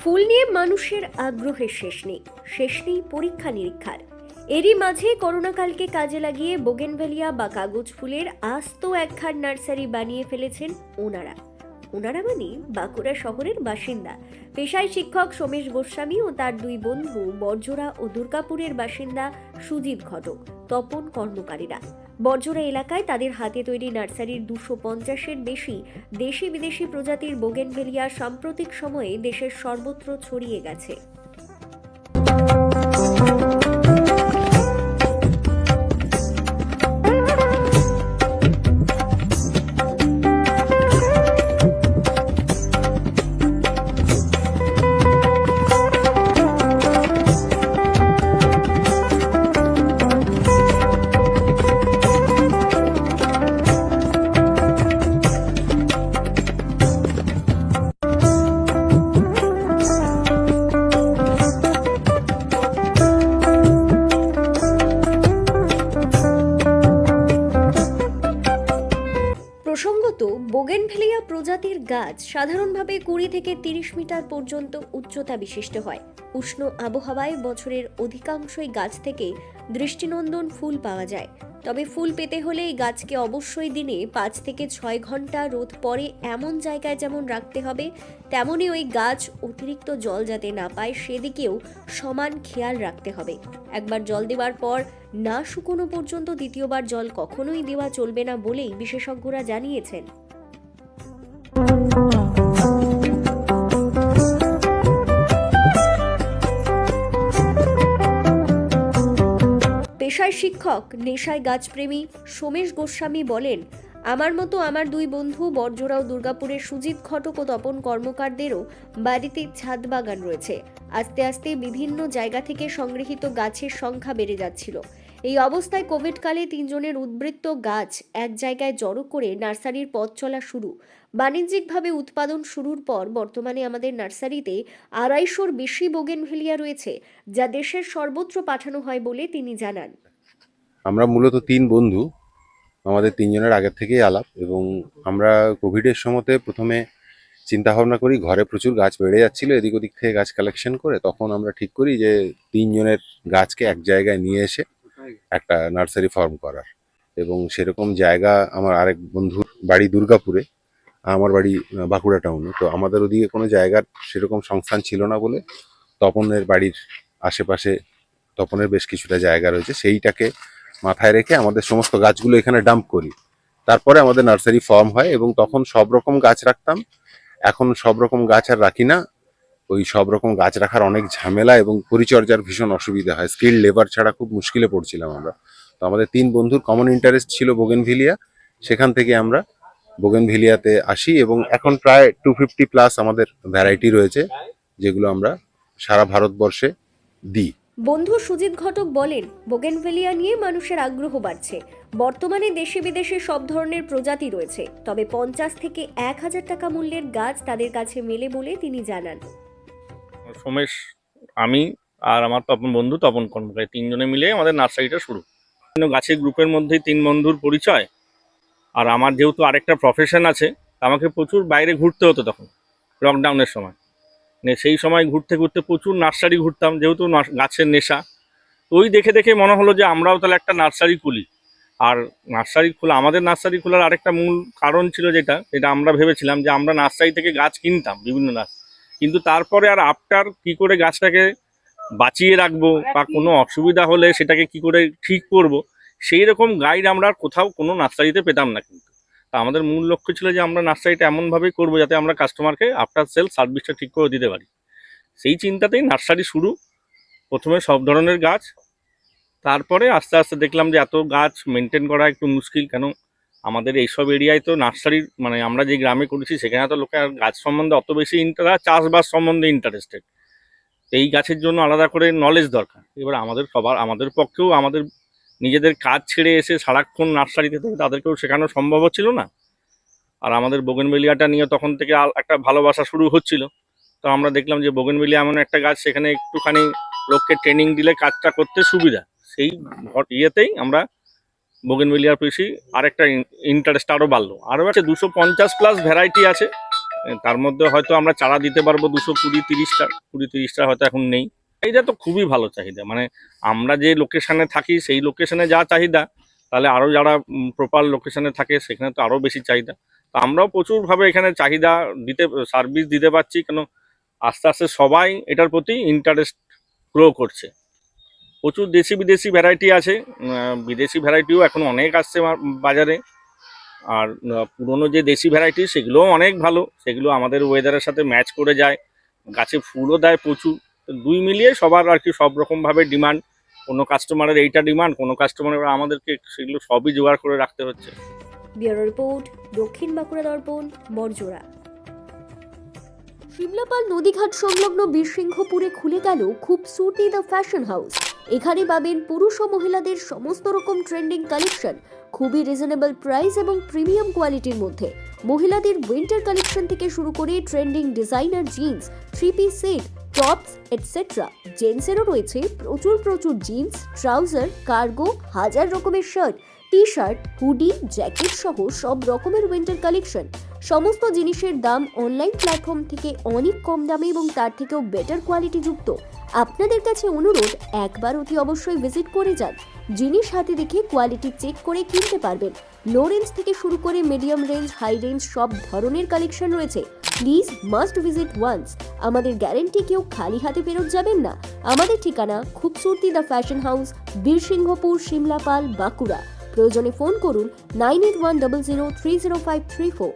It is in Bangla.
ফুল নিয়ে মানুষের আগ্রহের শেষ নেই শেষ নেই পরীক্ষা নিরীক্ষার। এরই মাঝে করোনাকালকে কাজে লাগিয়ে বোগেনভেলিয়া বা কাগজ ফুলের আস্ত একখান নার্সারি বানিয়ে ফেলেছেন ওনারা। ওনারা মানে বাঁকুড়া শহরের বাসিন্দা। পেশায় শিক্ষক সোমেশ গোস্বামী ও তার দুই বন্ধু বর্জরা ও দুর্গাপুরের বাসিন্দা সুজিত ঘটক, তপন কর্মকারীরা। বর্জরা এলাকায় তাদের হাতে তৈরি নার্সারির দুশো পঞ্চাশের বেশি দেশি বিদেশি প্রজাতির বোগেনভেলিয়া সাম্প্রতিক সময়ে দেশের সর্বত্র ছড়িয়ে গেছে। প্রজাতির গাছ সাধারণভাবে কুড়ি থেকে তিরিশ মিটার পর্যন্ত উচ্চতা বিশিষ্ট হয়। উষ্ণ আবহাওয়ায় বছরের অধিকাংশই গাছ থেকে দৃষ্টিনন্দন ফুল পাওয়া যায়। তবে ফুল পেতে হলে এই গাছকে অবশ্যই দিনে পাঁচ থেকে ছয় ঘণ্টা রোদ পরে এমন জায়গায় যেমন রাখতে হবে, তেমনই ওই গাছ অতিরিক্ত জল যাতে না পায় সেদিকেও সমান খেয়াল রাখতে হবে। একবার জল দেওয়ার পর না শুকনো পর্যন্ত দ্বিতীয়বার জল কখনোই দেওয়া চলবে না বলেই বিশেষজ্ঞরা জানিয়েছেন। পেশায় শিক্ষক, নেশায় গাছপ্রেমী সোমেশ গোস্বামী বলেন, আমার মতো আমার দুই বন্ধু বর্জরা ও দুর্গাপুরের সুজিত ঘটক ও তপন কর্মকারদেরও বাড়িতে ছাদ বাগান রয়েছে। আস্তে আস্তে বিভিন্ন জায়গা থেকে সংগৃহীত গাছের সংখ্যা বেড়ে যাচ্ছিল। এই অবস্থায় কোভিডকালে তিনজনের উদ্বৃত্ত গাছ এক জায়গায় জড়ো করে নার্সারির পথ চলা শুরু। বাণিজ্যিকভাবে উৎপাদন শুরুর পর বর্তমানে আমাদের নার্সারিতে আড়াইশোর বেশি বোগেনভেলিয়া রয়েছে, যা দেশের সর্বত্র পাঠানো হয় বলে তিনি জানান। আমরা মূলত তিন বন্ধু, আমাদের তিনজনের আগের থেকেই আলাপ এবং আমরা কোভিডের সময়তে প্রথমে চিন্তা ভাবনা করি, ঘরে প্রচুর গাছ বেড়ে যাচ্ছিল, এদিক ওদিক থেকে গাছ কালেকশন করে, তখন আমরা ঠিক করি যে তিনজনের গাছকে এক জায়গায় নিয়ে এসে একটা নার্সারি ফর্ম করার। এবং সেরকম জায়গা আমার আরেক বন্ধুর বাড়ি দুর্গাপুরে, আমার বাড়ি বাঁকুড়া টাউনে তো আমাদের ওদিকে কোনো জায়গার সেরকম সংস্থান ছিল না বলে তপনের বাড়ির আশেপাশে তপনের বেশ কিছুটা জায়গা রয়েছে। সেইটাকে মাথায় রেখে আমাদের সমস্ত গাছগুলো এখানে ডাম্প করি। তারপরে আমাদের নার্সারি ফর্ম হয় এবং তখন সব রকম গাছ রাখতাম। এখন সব রকম গাছ আর রাখি না। ওই সব রকম গাছ রাখার অনেক ঝামেলা এবং পরিচর্যার ভীষণ অসুবিধা হয়। স্কিল লেবার ছাড়া খুব মুশকিলে পড়ছিলাম আমরা। তো আমাদের তিন বন্ধুর কমন ইন্টারেস্ট ছিল বোগেনভিলিয়া সেখান থেকে আমরা বোগেনভিলিয়াতে আসি এবং এখন প্রায় টু ফিফটি প্লাস আমাদের ভ্যারাইটি রয়েছে, যেগুলো আমরা সারা ভারতবর্ষে দিই। বন্ধু সুজিত ঘটক বলেন বোগেনভেলিয়া নিয়ে মানুষের আগ্রহ বাড়ছে। বর্তমানে দেশে বিদেশে সব ধরনের প্রজাতি রয়েছে। তবে পঞ্চাশ থেকে এক হাজার টাকা মূল্যের গাছ তাদের কাছে মেলে বলে তিনি জানান। সোমেশ, আমি আর আমার তপন বন্ধু, তপন কর্মকারী। তিনজনে মিলে আমাদের নার্সারিটা শুরু। গাছের গ্রুপের মধ্যেই তিন বন্ধুর পরিচয়। আর আমার যেহেতু আরেকটা প্রফেশন আছে আমাকে প্রচুর বাইরে ঘুরতে হতো তখন লকডাউনের সময়। সেই সময় ঘুরতে ঘুরতে প্রচুর নার্সারি ঘুরতাম, যেহেতু গাছের নেশা। ওই দেখে দেখে মনে হলো যে আমরাও তাহলে একটা নার্সারি খুলি। আর নার্সারি খোলা, আমাদের নার্সারি খোলার আরেকটা মূল কারণ ছিল যেটা যেটা আমরা ভেবেছিলাম যে আমরা নার্সারি থেকে গাছ কিনতাম, বিভিন্ন নার্সারি কিন্তু তারপরে আর আফটার কি করে গাছটাকে বাঁচিয়ে রাখব বা কোনো অসুবিধা হলে সেটাকে কি করে ঠিক করব সেই রকম গাইড আমরা আর কোথাও কোনো নার্সারিতে পেতাম না কিন্তু। তা আমাদের মূল লক্ষ্য ছিল যে আমরা নার্সারিটা এমনভাবেই করব যাতে আমরা কাস্টমারকে আফটার সেল সার্ভিসটা ঠিক করে দিতে পারি। সেই চিন্তাতেই নার্সারি শুরু। প্রথমে সব ধরনের গাছ তারপরে আস্তে আস্তে দেখলাম যে এত গাছ মেনটেন করা একটু মুশকিল কেন আমাদের এইসব এরিয়ায় তো নার্সারির মানে আমরা যে গ্রামে করেছি, সেখানে তো লোকে গাছ সম্বন্ধে অত বেশি ইন্টারেস্ট চাষবাস সম্বন্ধে ইন্টারেস্টেড এই গাছের জন্য আলাদা করে নলেজ দরকার। এবার আমাদের সবার, আমাদের পক্ষেও আমাদের নিজেদের কাজ ছেড়ে এসে সারাক্ষণ নার্সারিতে থেকে তাদেরকেও শেখানো সম্ভব হচ্ছিল না। আর আমাদের বোগেনবেলিয়াটা নিয়ে তখন থেকে একটা ভালোবাসা শুরু হচ্ছিল। তো আমরা দেখলাম যে বোগেনবেলিয়া এমন একটা গাছ, সেখানে একটুখানি লোককে ট্রেনিং দিলে কাজটা করতে সুবিধা। সেই ইয়েতেই আমরা বোগেনবেলিয়ার পেশি আরেকটা ইন্টারেস্ট আরও বাড়লো। আরও আছে দুশো পঞ্চাশ প্লাস ভ্যারাইটি আছে। তার মধ্যে হয়তো আমরা চারা দিতে পারব দুশো কুড়ি তিরিশটা কুড়ি তিরিশটা হয়তো এখন নেই। চাহিদা তো খুবই ভালো চাহিদা। মানে আমরা যে লোকেশানে থাকি, সেই লোকেশানে যা চাহিদা, তাহলে আরও যারা প্রপার লোকেশানে থাকে, সেখানে তো আরও বেশি চাহিদা। তো আমরাও প্রচুরভাবে এখানে চাহিদা দিতে সার্ভিস দিতে পারছি। কেন, আস্তে আস্তে সবাই এটার প্রতি ইন্টারেস্ট গ্রো করছে। প্রচুর দেশি বিদেশি ভ্যারাইটি আছে। বিদেশি ভ্যারাইটিও এখন অনেক আসছে বাজারে। আর পুরনো যে দেশি ভ্যারাইটি সেগুলোও অনেক ভালো। সেগুলো আমাদের ওয়েদারের সাথে ম্যাচ করে যায়। গাছে ফুলও দেয় প্রচুর। দুই মিলিয়ে সবার আর কি সব রকমভাবে ডিমান্ড কোনো কাস্টমারের এইটা ডিমান্ড কোনো কাস্টমারের আমাদেরকে সেগুলো সবই জোগাড় করে রাখতে হচ্ছে। ব্যুরো রিপোর্ট, দক্ষিণ বাঁকুড়া দর্পণ বরজোড়া শিমলাপাল নদীঘাট সংলগ্ন বীরসিংহপুরে খুলে গেল খুবসুটি দ্য ফ্যাশন হাউস। এখানে পাবেন পুরুষ ও মহিলাদের সমস্ত রকম ট্রেন্ডিং কালেকশন খুবই রিজনেবল প্রাইস এবং প্রিমিয়াম কোয়ালিটির মধ্যে। মহিলাদের উইন্টার কালেকশন থেকে শুরু করে trending designer jeans three piece set tops etcetera জেন্টসেরও রয়েছে প্রচুর প্রচুর জিন্স ট্রাউজার কার্গো হাজার রকমের shirt T shirt hoodie jacket সহ সব রকমের উইন্টার কালেকশন সমস্ত জিনিসের দাম অনলাইন প্ল্যাটফর্ম থেকে অনেক কম দামে এবং তার থেকেও বেটার কোয়ালিটি যুক্ত। আপনাদের কাছে অনুরোধ, একবার অতি অবশ্যই ভিজিট করে যান। জিনিস হাতে দেখে কোয়ালিটি চেক করে কিনতে পারবেন। লো রেঞ্জ থেকে শুরু করে মিডিয়াম রেঞ্জ হাই রেঞ্জ সব ধরনের কালেকশন রয়েছে। প্লিজ মাস্ট ভিজিট ওয়ান্স আমাদের গ্যারেন্টি কেউ খালি হাতে ফেরত যাবেন না। আমাদের ঠিকানা Khubsurati the fashion house, Birsinghapur, Simlapal, Bankura. প্রয়োজনে ফোন করুন nine eight one double zero three zero five three four